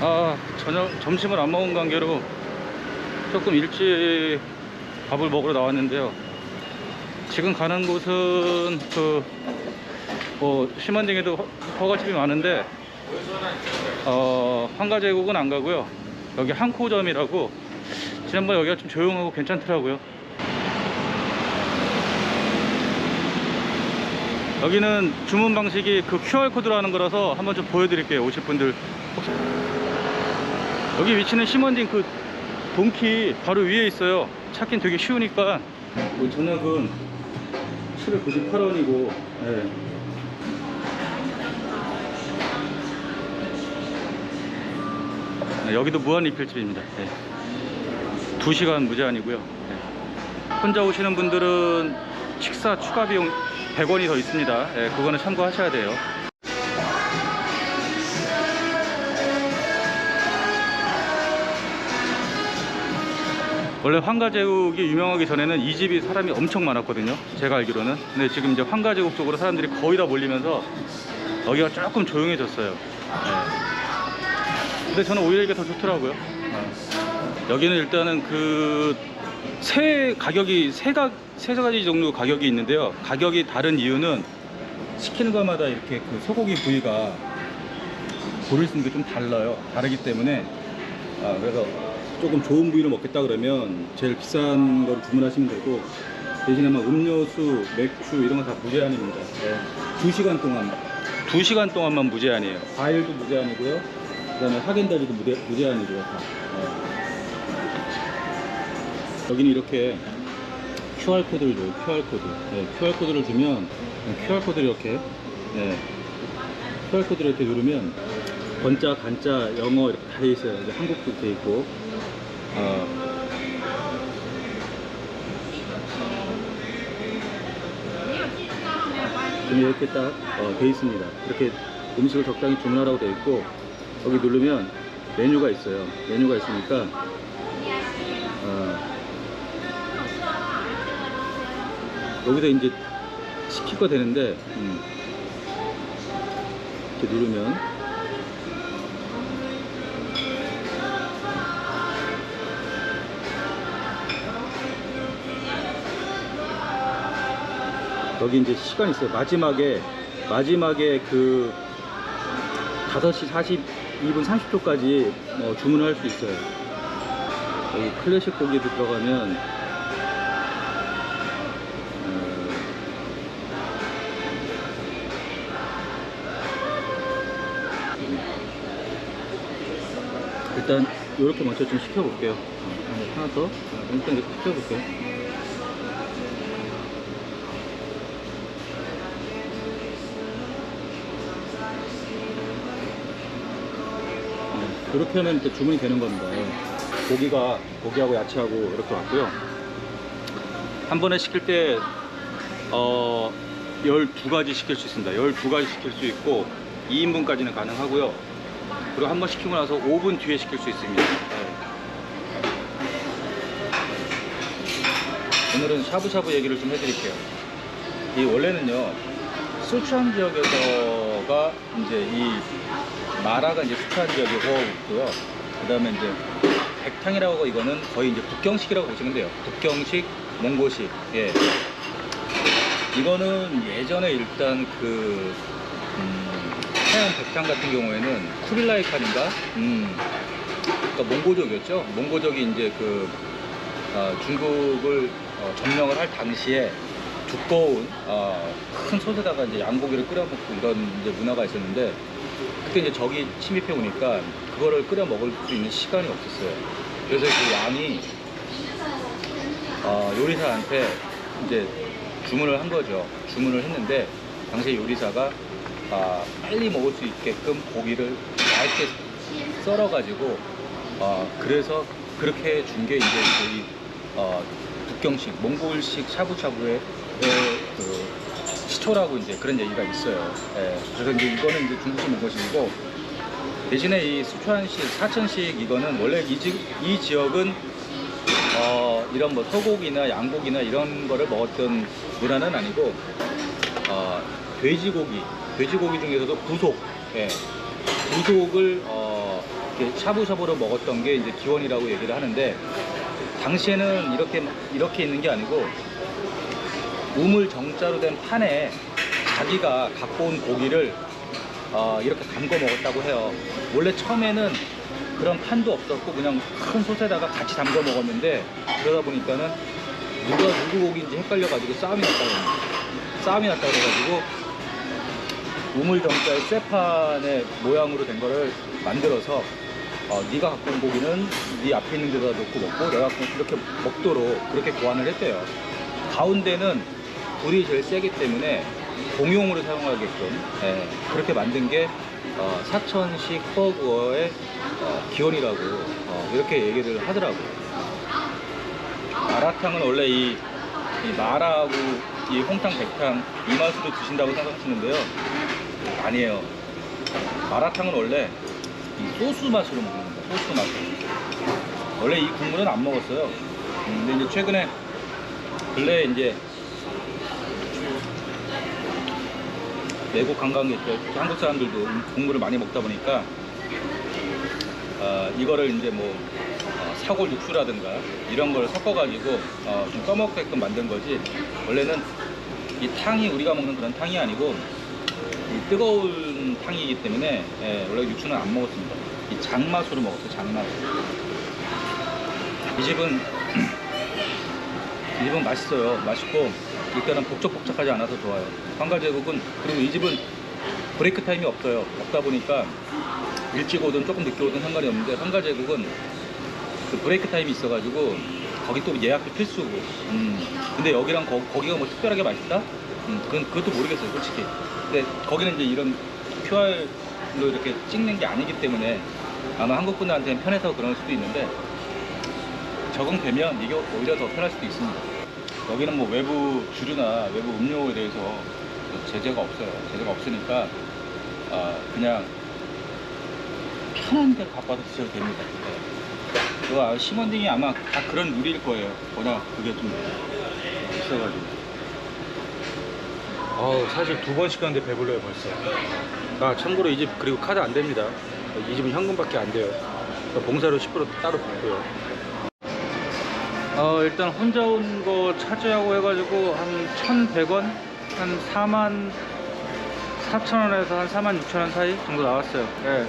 아 저녁 점심을 안 먹은 관계로 조금 일찍 밥을 먹으러 나왔는데요. 지금 가는 곳은 그뭐 심원딩에도 허- 허가집이 많은데 어 황가제국은 안 가고요. 여기 한코점이라고 지난번 여기가 좀 조용하고 괜찮더라고요. 여기는 주문 방식이 그 QR 코드로 하는 거라서 한번 좀 보여드릴게요. 오실 분들 혹시 여기 위치는 심원딩 그 동키 바로 위에 있어요. 찾긴 되게 쉬우니까. 뭐 저녁은 798원이고, 네, 여기도 무한 리필집입니다. 네. 2시간 무제한이고요. 네. 혼자 오시는 분들은 식사 추가 비용 100원이 더 있습니다. 네, 그거는 참고하셔야 돼요. 원래 황가제국이 유명하기 전에는 이 집이 사람이 엄청 많았거든요. 제가 알기로는. 근데 지금 이제 황가제국 쪽으로 사람들이 거의 다 몰리면서 여기가 조금 조용해졌어요. 네. 근데 저는 오히려 이게 더 좋더라고요. 네. 여기는 일단은 그새 가격이 세가 세 가지 정도 가격이 있는데요. 가격이 다른 이유는 시키는 것마다 이렇게 그 소고기 부위가 고를 수 있는 게 좀 달라요. 다르기 때문에 아, 그래서 조금 좋은 부위를 먹겠다 그러면 제일 비싼 걸 주문하시면 되고 대신에 막 음료수, 맥주 이런 거 다 무제한입니다. 네. 2시간 동안 2시간 동안만 무제한이에요. 과일도 무제한이고요. 그다음에 하겐다즈도 무제, 무제한이고요. 다. 네. 여기는 이렇게 QR 코드를 줘요. QR 코드. 네, QR 코드를 주면 QR 코드를 이렇게 네, QR 코드를 이렇게 누르면 번자, 간자, 영어 이렇게 다 돼 있어요. 이제 한국도 돼 있고. 어, 지금 이렇게 딱 어, 돼 있습니다. 이렇게 음식을 적당히 주문하라고 돼 있고 여기 누르면 메뉴가 있어요. 메뉴가 있으니까 어, 여기서 이제 시킬 거 되는데 음, 이렇게 누르면 여기 이제 시간 있어요. 마지막에 마지막에 그 5시 42분 30초까지 뭐 주문을 할 수 있어요. 여기 클래식 고기도 들어가면 어, 일단 이렇게 먼저 좀 시켜볼게요. 어, 하나 더 어, 일단 이렇게 시켜볼게요. 이렇게 하면 이제 주문이 되는 겁니다. 예. 고기가 고기하고 야채하고 이렇게 왔고요. 한 번에 시킬 때 어, 12가지 시킬 수 있습니다. 12가지 시킬 수 있고 2인분까지는 가능하고요. 그리고 한 번 시키고 나서 5분 뒤에 시킬 수 있습니다. 네. 오늘은 샤브샤브 얘기를 좀 해드릴게요. 이 원래는요, 수천 지역에서 가 이제 이 마라가 이제 수천 지역에 호흡이고요. 그 다음에 이제 백탕이라고 하고 이거는 거의 이제 북경식이라고 보시면 돼요. 북경식, 몽고식. 예. 이거는 예전에 일단 그, 음, 태양 백탕 같은 경우에는 쿠빌라이 칸인가? 음, 그러니까 몽고족이었죠. 몽고족이 이제 그, 어, 중국을 어, 점령을 할 당시에 두꺼운 어, 큰 솥에다가 이제 양고기를 끓여 먹고 이런 이제 문화가 있었는데 그때 이제 적이 침입해 오니까 그거를 끓여 먹을 수 있는 시간이 없었어요. 그래서 그 왕이 어, 요리사한테 이제 주문을 한 거죠. 주문을 했는데 당시 요리사가 아, 빨리 먹을 수 있게끔 고기를 얇게 썰어가지고 어, 그래서 그렇게 준 게 이제 저희 어, 북경식 몽골식 샤브샤브의 그 시초라고 이제 그런 얘기가 있어요. 예, 그래서 이제 이거는 이제 중국식 몽골식이고 대신에 이 수천식, 사천식 이거는 원래 이, 지, 이 지역은 어, 이런 뭐 소고기나 양고기나 이런 거를 먹었던 문화는 아니고 어, 돼지고기, 돼지고기 중에서도 부속, 예, 부속을 어, 이렇게 샤브샤브로 먹었던 게 이제 기원이라고 얘기를 하는데 당시에는 이렇게 이렇게 있는 게 아니고 우물 정자로 된 판에 자기가 갖고 온 고기를 어, 이렇게 담궈 먹었다고 해요. 원래 처음에는 그런 판도 없었고 그냥 큰 솥에다가 같이 담궈 먹었는데 그러다 보니까는 누가 누구 고기인지 헷갈려가지고 싸움이 났다고 합니다. 싸움이 났다고 그래가지고 우물 정자의 쇠판의 모양으로 된 거를 만들어서 어, 네가 갖고 온 고기는 네 앞에 있는 데다 놓고 먹고 내가 갖고 온 이렇게 먹도록 그렇게 고안을 했대요. 가운데는 불이 제일 세기 때문에 공용으로 사용하게끔 예, 그렇게 만든 게 어, 사천식 허구어의 어, 기원이라고 어, 이렇게 얘기를 하더라고요. 마라탕은 원래 이, 이 마라하고 이 홍탕, 백탕 이 맛으로 드신다고 생각하시는데요. 아니에요. 마라탕은 원래 이 소스 맛으로 먹는 겁니다. 소스 맛으로. 원래 이 국물은 안 먹었어요. 음, 근데 이제 최근에 근래 이제 외국 관광객들, 한국 사람들도 국물을 많이 먹다 보니까 어, 이거를 이제 뭐 어, 사골 육수라든가 이런 걸 섞어가지고 어, 좀 떠먹게끔 만든 거지 원래는 이 탕이 우리가 먹는 그런 탕이 아니고 이 뜨거운 탕이기 때문에 예, 원래 육수는 안 먹었습니다. 이 장맛으로 먹었어요. 장맛. 이 집은 이 집은 맛있어요. 맛있고 일단은 복잡복잡하지 않아서 좋아요. 황가 제국은 그리고 이 집은 브레이크 타임이 없어요. 없다 보니까 일찍 오든 조금 늦게 오든 상관이 없는데 황가 제국은 그 브레이크 타임이 있어가지고 거기 또 예약도 필수고. 음. 근데 여기랑 거, 거기가 뭐 특별하게 맛있다? 음, 그건 그것도 모르겠어요, 솔직히. 근데 거기는 이제 이런 QR로 이렇게 찍는 게 아니기 때문에 아마 한국 분들한테는 편해서 그럴 수도 있는데 적응되면 이게 오히려 더 편할 수도 있습니다. 여기는 뭐 외부 주류나 외부 음료에 대해서 제재가 없어요. 제재가 없으니까 아, 그냥 편한 대로 와서 드셔도 됩니다. 네. 그 아, 심원딩이 아마 다 그런 룰일 거예요. 워낙 그게 좀 있어가지고. 어우, 사실 두 번씩 갔는데 배불러요, 벌써. 아, 참고로 이 집 그리고 카드 안 됩니다. 이 집은 현금밖에 안 돼요. 봉사료 10% 따로 받고요. 어, 일단 혼자 온 거 차지하고 해가지고 한 1,100원? 한 4만 4천원에서 한 4만 6천원 사이 정도 나왔어요. 예.